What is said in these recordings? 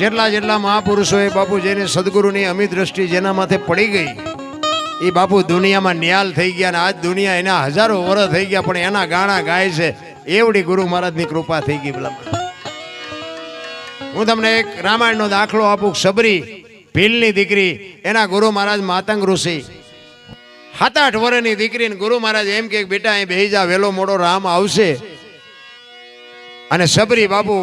જેટલા જેટલા મહાપુરુષોએ બાપુ જેને સદગુરુની અમિત દ્રષ્ટિ જેના માથે પડી ગઈ, એ બાપુ દુનિયામાં ન્યાલ થઈ ગયા અને આજ દુનિયા એના હજારો વર્ષ થઈ ગયા, પણ એના ગાણા ગાય છે. એવડી ગુરુ મહારાજની કૃપા થઈ ગઈ પેલા હું તમને એક રામાયણનો દાખલો આપું, સબરી ભીલની દીકરી, એના ગુરુ મહારાજ માતંગ ઋષિ. સાત આઠ વર્ષની દીકરીને ગુરુ મહારાજ એમ કે, બેટા, અહીં બેહી જા, વેલો મોડો રામ આવશે. અને સબરી બાપુ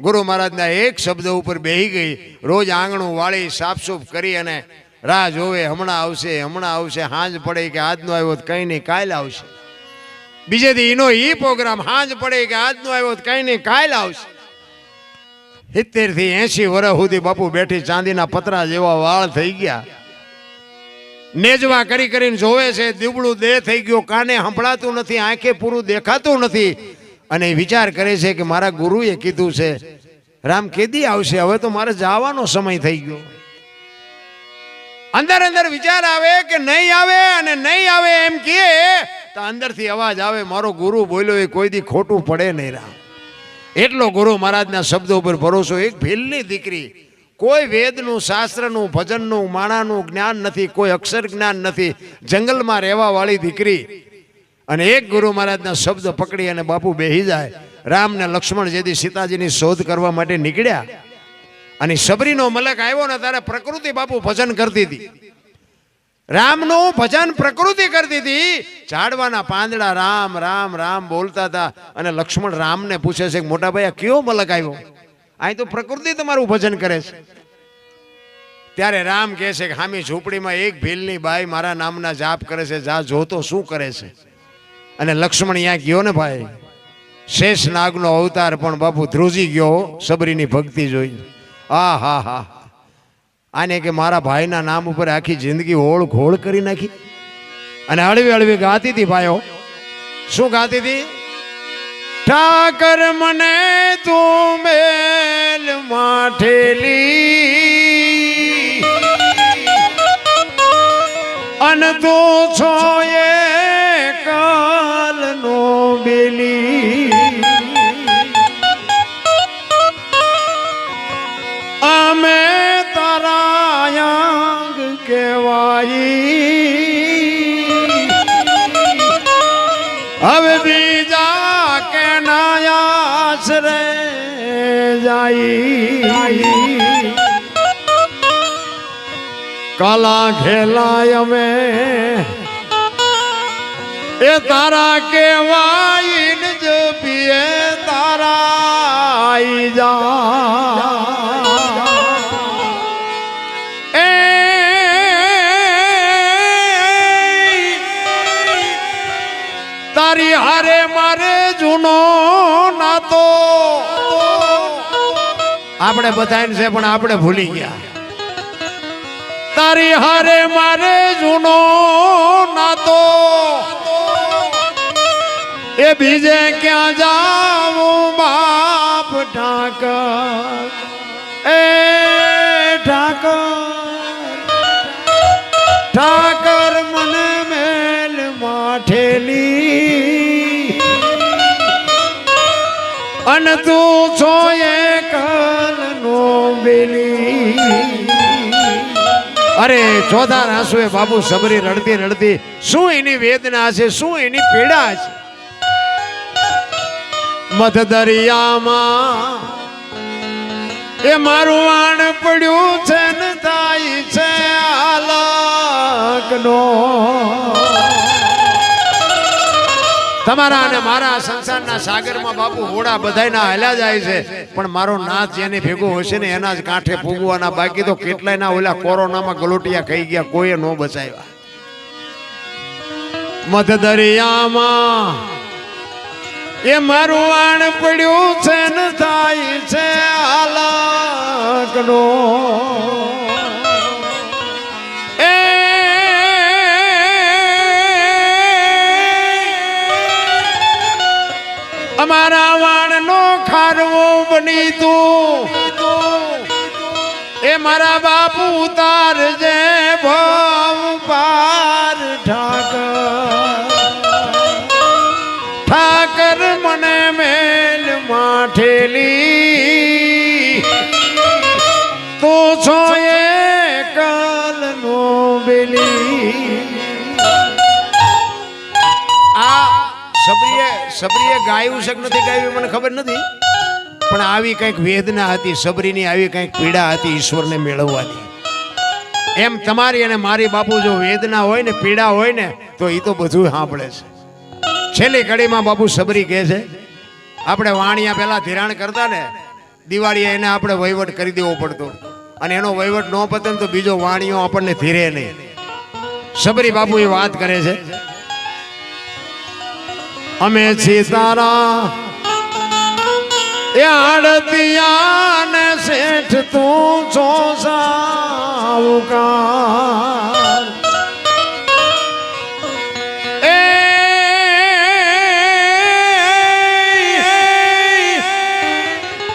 ગુરુ મહારાજના એક શબ્દ ઉપર બેહી ગઈ. રોજ આંગણું વાળી, સાફસૂફ કરી અને રાહ જોવે, હમણાં આવશે હમણાં આવશે, હાંજ પડે કે આજનો આવ્યો તો કંઈ નહીં, કાલ આવશે. બીજે એનો ઈ પ્રોગ્રામ, હાંજ પડે કે આજનો આવ્યો તો કંઈ નહીં, કાલ આવશે. સિત્તેરથી એસી વર્ષ સુધી બાપુ બેઠી ચાંદીના પતરા જેવા વાળ થઈ ગયા. નેજવા કરી કરીને જોવે છે, દીવડું દેહ થઈ ગયો, કાને સંભળાતું નથી, આંખે પૂરું દેખાતું નથી. અને વિચાર કરે છે કે મારા ગુરુએ કીધું છે, રામ કેદી આવશે? હવે તો મારે જવાનો સમય થઈ ગયો. અંદર અંદર વિચાર આવે કે નહીં આવે અને નહીં આવે એમ કહે, તો અંદરથી અવાજ આવે, મારો ગુરુ બોલ્યો, એ કોઈ દી ખોટું પડે નહીં રામ. એટલો ગુરુ મહારાજના શબ્દો ઉપર ભરોસો. એક ભીલની દીકરી, કોઈ વેદનું, શાસ્ત્રનું, ભજનનું, માણાનું જ્ઞાન નથી, કોઈ અક્ષર જ્ઞાન નથી. જંગલમાં રહેવા વાળી દીકરી અને એક ગુરુ મહારાજના શબ્દ પકડી અને બાપુ બેહી જાય. રામ ને લક્ષ્મણ જેથી સીતાજીની શોધ કરવા માટે નીકળ્યા. અને સબરીનો મલક આવ્યો ને ત્યારે પ્રકૃતિ બાપુ ભજન કરતી હતી. રામનું ભજન પ્રકૃતિ કરતી હતી. ઝાડવાના પાંદડા રામ રામ રામ બોલતા હતા. અને લક્ષ્મણ રામને પૂછે છે મોટા ભાઈ, આ કયો મલક આવ્યો? અહીં તો પ્રકૃતિ તમારું ભજન કરે છે. ત્યારે રામ કહે છે કે, હામી ઝૂંપડીમાં એક ભીલની બાઈ મારા નામના જાપ કરે છે. જા જોતો શું કરે છે. અને લક્ષ્મણ અહીંયા ગયો ને ભાઈ? શેષ નાગનો અવતાર પણ બાપુ ધ્રુજી ગયો, સબરીની ભક્તિ જોઈ. આ હા હા. આને કે મારા ભાઈના નામ ઉપર આખી જિંદગી હોળ ઘોળ કરી નાખી? અને હળવી હળવી ગાતી હતી ભાઈઓ. શું ગાતી હતી? ઠાકર મને તું મેલ માઠેલી હવે બીજા કે આશરે જાય. કલા ખેલાય અમે. એ તારા કેવાય જ પીએ તારા જા. મારે જૂનો નાતો આપણે બધાને છે પણ આપણે ભૂલી ગયા તારી હારે મારે જૂનો નાતો એ બીજે ક્યાં જાવું બાપ ઠાકર એ ઠાકર ઠાકર અન તું છો એ કલનો બેલી અરે, ચોધાર આંસુ એ બાબુ સબરી રડતી રડતી, શું એની વેદના છે, શું એની પીડા છે? મધ દરિયામાં એ મારું વાણ પડ્યું છે ને થાય છે આલકનો તમારા અને મારા સંસારના સાગરમાં બાપુ હોડા બધાયના હાલ્યા જાય છે. પણ મારો નાથ જેને ભેગો હશે ને એના જ કાંઠે ફૂગવાના બાકી તો કેટલાય ના ઓલા કોરોનામાં ગલોટિયા ખાઈ ગયા, કોઈએ ન બચાવ્યા. મધ દરિયામાં એ મારું વાણ પડ્યું છે ને થાય છે આલકનો અમારા વાણનો ખારવો બની તું. એ મારા બાપુ તાર સબરીએ ગાયું છે કે નથી ગાયું મને ખબર નથી. પણ આવી કંઈક વેદના હતી, સબરીની આવી કંઈક પીડા હતી ઈશ્વરને મેળવવાની. એમ તમારી અને મારી બાપુ જો વેદના હોય ને, પીડા હોય ને, તો એ તો બધું સાંભળે છે. છેલ્લી કડીમાં બાપુ સબરી કહે છે, આપણે વાણિયા પહેલાં ધિરાણ કરતા ને, દિવાળીએ એને આપણે વહીવટ કરી દેવો પડતો. અને એનો વહીવટ ન પતે તો બીજો વાણિયો આપણને ધીરે નહીં. સબરી બાપુ એ વાત કરે છે અમે સીતારા એ આડતિયાને શેઠ તું છો સાવકાર એ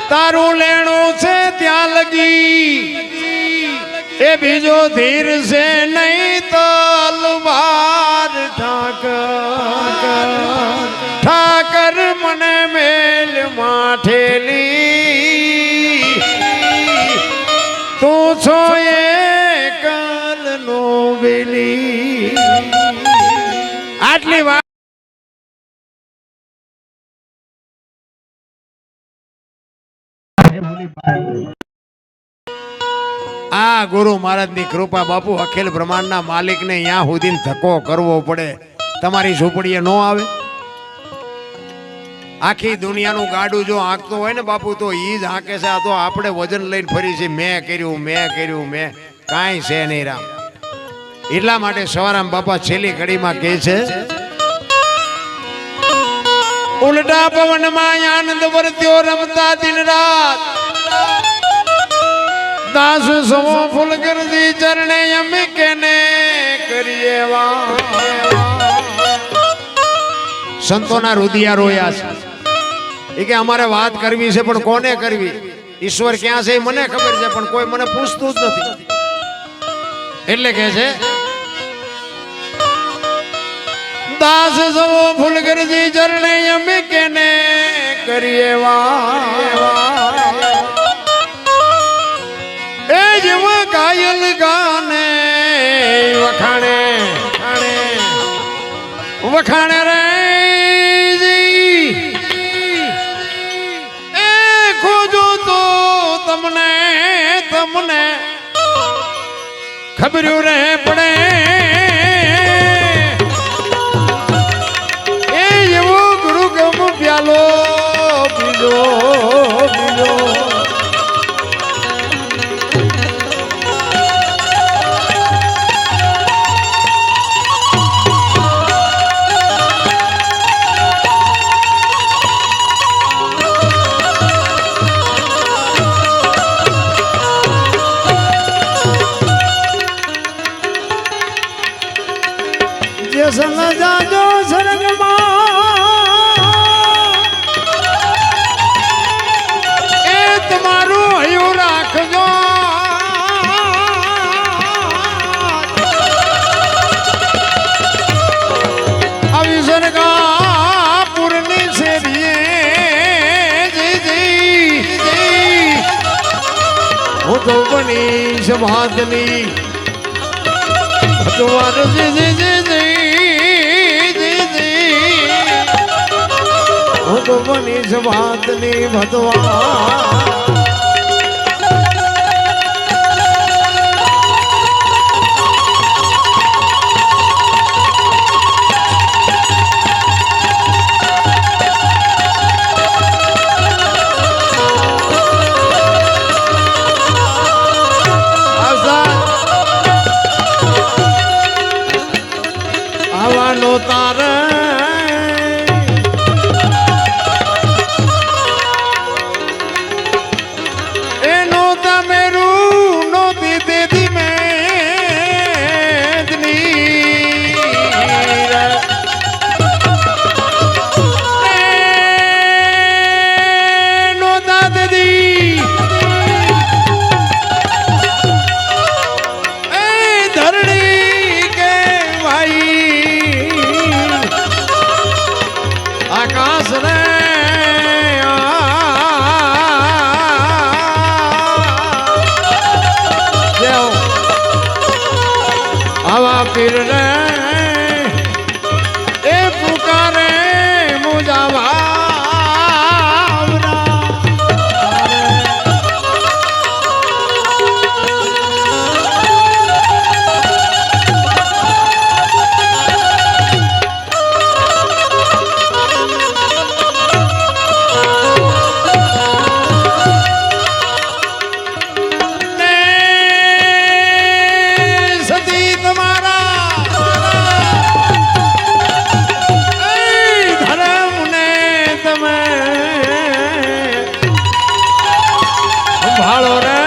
તારું લેણું છે ત્યાં લગી. એ બીજો ધીર છે નહીં તલવાર નો વેલી આટલી વાત આ ગુરુ મહારાજની કૃપા બાપુ અખિલ બ્રહ્માંડના માલિકને અહીંયા સુધી ધક્કો કરવો પડે. તમારી ઝૂંપડીએ ન આવે. આખી દુનિયાનું ગાડું જો આંકતો હોય ને બાપુ, તો ઈ જ આંકે છે. આ તો આપણે વજન લઈને ફરી છે મેં કર્યું મેં કર્યું, મેં. કાંઈ છે નહીં રામ. એટલા માટે સવારામ બાપા છેલ્લી ઘડીમાં કહે છે, ઉલટા પવનમાં આનંદ વર્ત્યો રમતા દિન રાત. દાસ સમો ફૂલ કરજી ચરણે અમે કેને કરીએ સંતોના રુદિયા રોયા છે. એ કે અમારે વાત કરવી છે, પણ કોને કરવી? ઈશ્વર ક્યાં છે મને ખબર છે, પણ કોઈ મને પૂછતું જ નથી. એટલે કે છે દાસ સવો ફૂલ કરજી ચરણે અમે કેને કરીએ વા એ જેવા કાયલ ગાને વખાણે. વખાણે રે તમને તમને. ખબર્યું રહે પડે બની ભગવાન ભગવાન સભાતની ભગવાન. ভালো রে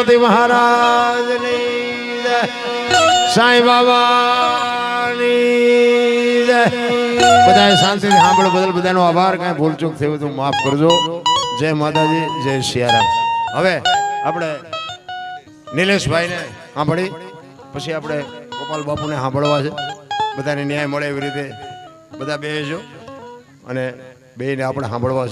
ગણપતિ મહારાજની સાંઈ બાબાની બધાએ શાંતિથી સાંભળો, બદલ બધાનો આભાર. કાંઈ ભૂલચૂક થયું તો માફ કરજો. જય માતાજી, જય શિયારામ. હવે આપણે નિલેશભાઈને સાંભળી, પછી આપણે ગોપાલ બાપુને સાંભળવા છે. બધાને ન્યાય મળે એવી રીતે. બધા બેસજો અને બેને આપણે સાંભળવા છે.